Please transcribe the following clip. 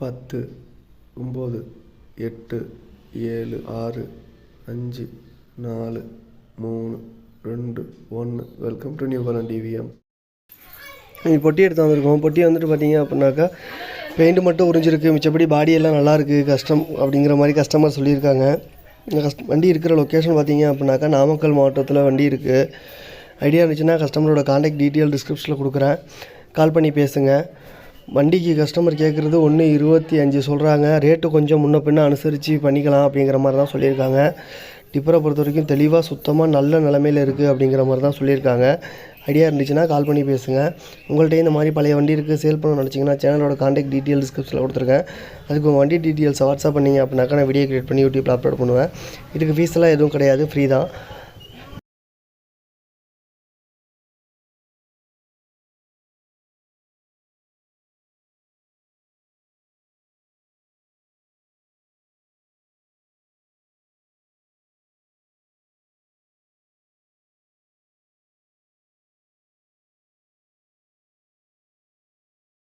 பத்து ஒம்பது எட்டு ஏழு ஆறு அஞ்சு நாலு மூணு ரெண்டு ஒன்று வெல்கம் டு நியூ கலன் டிவிஎம் நீங்கள் பொட்டி எடுத்து வந்திருக்கோம். பொட்டி வந்துட்டு பார்த்தீங்க அப்படின்னாக்கா பெயிண்ட் மட்டும் உறிஞ்சிருக்கு. மிச்சப்படி பாடியெல்லாம் நல்லாயிருக்கு கஷ்டம் கஸ்டம் அப்படிங்கிற மாதிரி கஸ்டமர் சொல்லியிருக்காங்க. இந்த கஸ்ட் வண்டி இருக்கிற லொக்கேஷன் பார்த்தீங்க அப்படின்னாக்கா நாமக்கல் மாவட்டத்தில் வண்டி இருக்குது ஐடியா இருந்துச்சுன்னா கஸ்டமரோட காண்டாக்ட் டீட்டெயில் டிஸ்கிரிப்ஷனில் கொடுக்குறேன். கால் பண்ணி பேசுங்கள் வண்டிக்கு கஸ்டமர் கேட்குறது ஒன்று இருபத்தி அஞ்சு சொல்கிறாங்க ரேட்டு கொஞ்சம் முன்ன பின்ன அனுசரித்து பண்ணிக்கலாம் அப்படிங்கிற மாதிரி தான் சொல்லியிருக்காங்க. டிப்பரை பொறுத்த வரைக்கும் தெளிவாக சுத்தமாக நல்ல நிலமையில இருக்குது அப்படிங்கிற மாதிரி தான் சொல்லியிருக்காங்க. ஐடியா இருந்துச்சுன்னா கால் பண்ணி பேசுங்க. உங்கள்கிட்ட இந்த மாதிரி பழைய வண்டி இருக்குது சேல் பண்ண நினச்சிங்கன்னா சேனலோட காண்டாக்ட் டீட்டெயில் டிஸ்கிரிப்ஷனில் கொடுத்துருக்கேன். அதுக்கு உங்கள் வண்டி டீட்டெயில்ஸ் வாட்ஸ்அப் பண்ணீங்க அப்படின்னாக்கா நான் வீடியோ கிரியேட் பண்ணி யூடியூப்பில் அப்லோட் பண்ணுவேன். இதுக்கு ஃபீஸ்லாம் எதுவும் கிடையாது ஃப்ரீ தான்.